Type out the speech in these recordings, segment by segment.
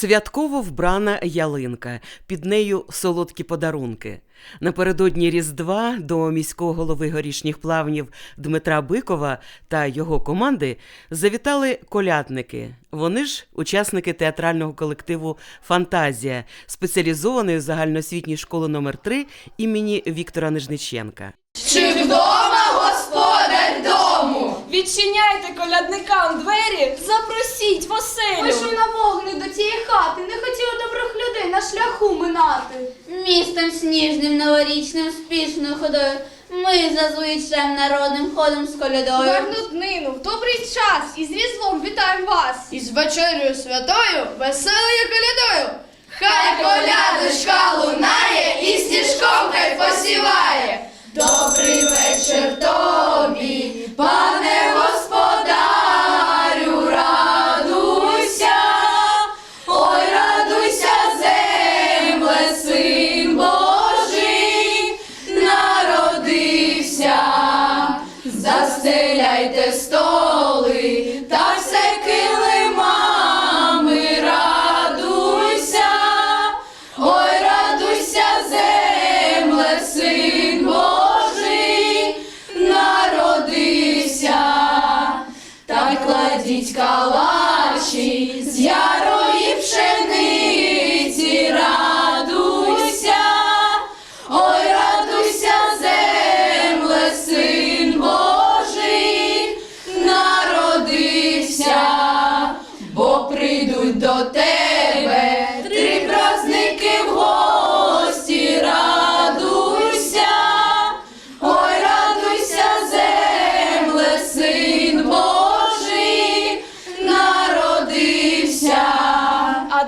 Святково вбрана ялинка, під нею солодкі подарунки. Напередодні Різдва до міського голови горішніх плавнів Дмитра Бикова та його команди завітали колядники. Вони ж учасники театрального колективу Фантазія, спеціалізованої в загальноосвітній школи номер 3 імені Віктора Нижниченка. Чи вдома господар дому? Відчиняйте колядникам двері, запросіть в оселю. Цієї хати, не хотіли добрих людей на шляху минати. Містом сніжним новорічним спішною ходою. Ми за звичаєм народним ходом з колядою. Гарну днину, в добрий час і з різдвом вітаємо вас. Із вечерею святою, веселою колядою. Хай колядочка лунає і стіжком хай посіває. Добрий вечір тобі, пане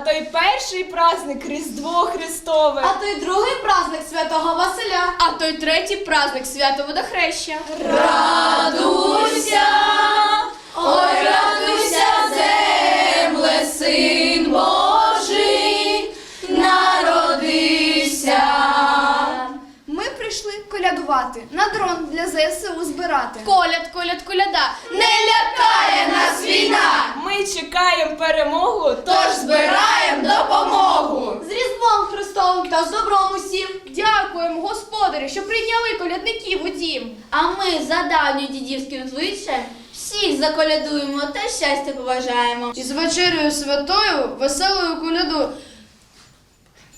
А той перший праздник Різдво Христове. А той другий праздник святого Василя. А той третій праздник свято водохреща. Радуйся, ой, радуйся, земле, син колядувати, на дрон для ЗСУ збирати. Коляд, коляд, коляда. Не лякає нас війна, Ми чекаємо перемогу, тож збираємо допомогу. З Різдвом Христовим та з добром усім. Дякуємо, господарі, що прийняли колядників у дім. А ми за давньою дідівським звичаєм всіх заколядуємо та щастя побажаємо. Із вечерею святою, веселою колядою.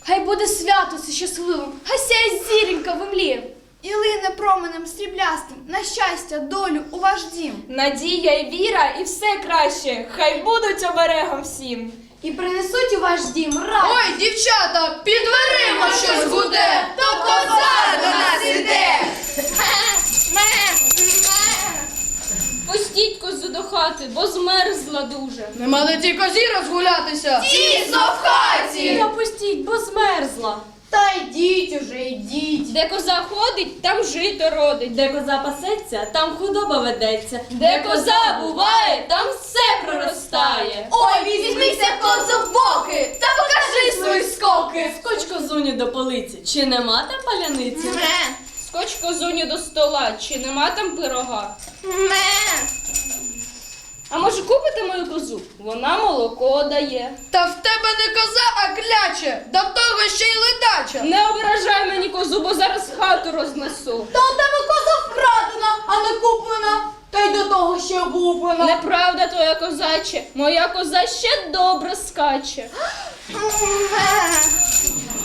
Хай буде свято це щасливим, хай сяє зіренька в імлі. І лине променем сріблястим на щастя, долю у ваш дім. надія і віра, і все краще. Хай будуть оберегом всім. І принесуть у ваш дім радість. Ой, дівчата, під дверима щось гуде. То коза до нас іде. Пустіть козу до хати, бо змерзла дуже. Нема де тій козі розгулятися. Тісно в хаті. пустіть, бо змерзла. Та йдіть уже, йдіть. Де коза ходить, там жито родить. Де коза пасеться, там худоба ведеться. Де коза буває, там все проростає. Ой, візьмися козу в боки та покажи свої скоки. Скоч козуню до полиці, чи нема там паляниці? Скоч козуню до стола, чи нема там пирога? А може купите мою козу? Вона молоко дає. Та в тебе не коза, а кляче. До того ще й ледача. Не ображай мені козу, бо зараз хату рознесу. Та у тебе коза вкрадена, а не куплена. Та й до того ще облуплена. Неправда твоя козаче, моя коза ще добре скаче.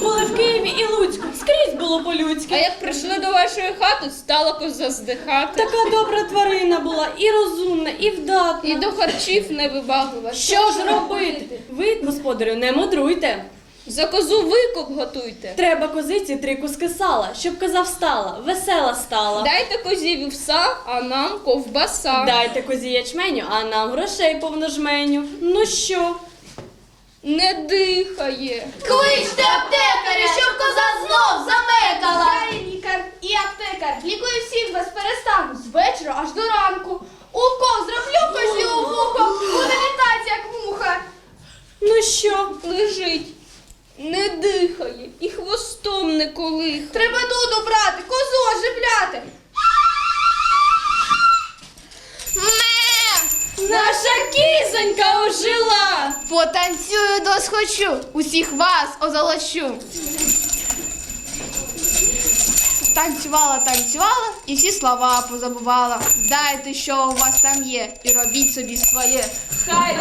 Були в Києві і Луцьку, скрізь було по-людськи. А як прийшли до вашої хати, стала коза здихати. Така добра тварина була, і розумна, і вдатна. І до харчів невибаглива. Що ж робити? Ви, господарю, не мудруйте. За козу викуп готуйте. Треба козиці три куски сала, щоб коза встала, весела стала. Дайте козі вівса, а нам ковбаса. Дайте козі ячменю, а нам грошей повно жменю. Ну що? Не дихає. Кличте аптекаря, щоб коза знов замекала. Я і лікар, і аптекар. Лікую всіх без перестану, з вечора аж до ранку. Укол зроблю козі у вухо, буде літати, як муха. Ну що? Лежить. Не дихає і хвостом не колих. Треба дуду брати, козу оживляти. Наша кізонька ожила! Потанцюю досхочу, усіх вас озолочу. Танцювала, танцювала і всі слова позабувала. Дайте, що у вас там є, і робіть собі своє. Хай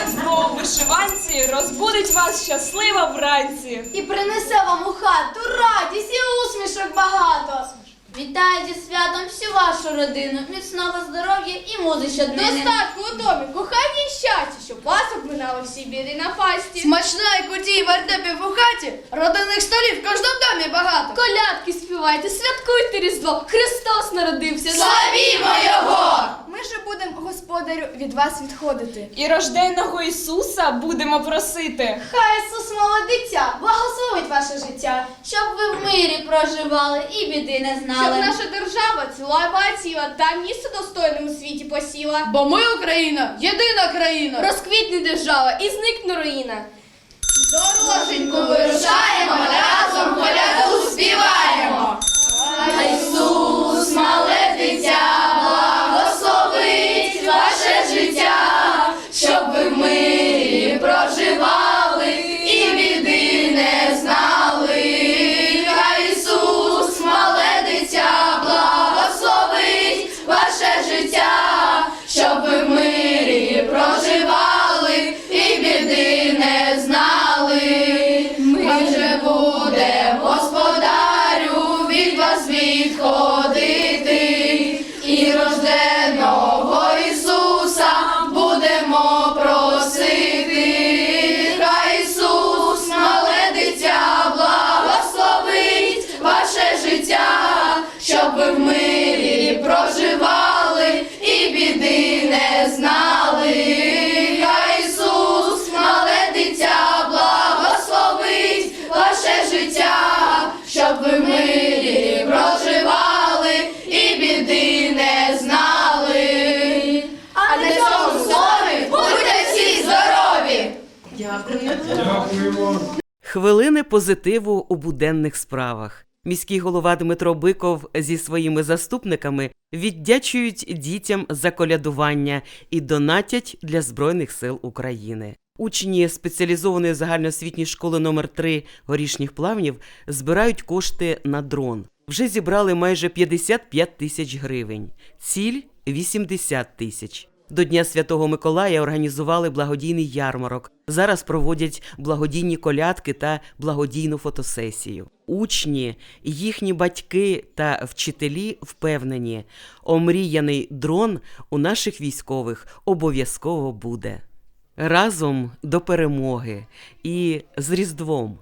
у вишиванці розбудить вас щаслива вранці. І принесе вам у хату радість. Вітаю зі святом всю вашу родину, міцного здоров'я і музи щоденних. Достатку у домі, кохання і щастя, щоб вас обминало всі біди на пасті. Смачної і куті і вертепів у хаті, родинних столів в кожному домі багато. Колядки співайте, святкуйте Різдво, Христос народився. Славімо його! Ми же будемо, господарю, від вас відходити. І рожденного Ісуса будемо просити. Хай Ісус мале дитя, благословить ваше життя. Щоб ви в мирі проживали і біди не Щоб знали. наша держава ціла і багатіла та місце достойне у світі посіла. Бо ми Україна, єдина країна. Розквітне держава і зникне руїна. Дороженьку вирушаємо, разом коляду співаємо. Вас відходити, і рожденого Ісуса будемо просити. Хай Ісус, мале дитя, благословить ваше життя, щоб ви Хвилини позитиву у буденних справах. Міський голова Дмитро Биков зі своїми заступниками віддячують дітям за колядування і донатять для Збройних сил України. Учні спеціалізованої загальноосвітньої школи номер 3 горішніх плавнів збирають кошти на дрон. Вже зібрали майже 55 тисяч гривень. Ціль 80 тисяч. До Дня Святого Миколая організували благодійний ярмарок. Зараз проводять благодійні колядки та благодійну фотосесію. Учні, їхні батьки та вчителі впевнені, омріяний дрон у наших військових обов'язково буде. Разом до перемоги і з Різдвом!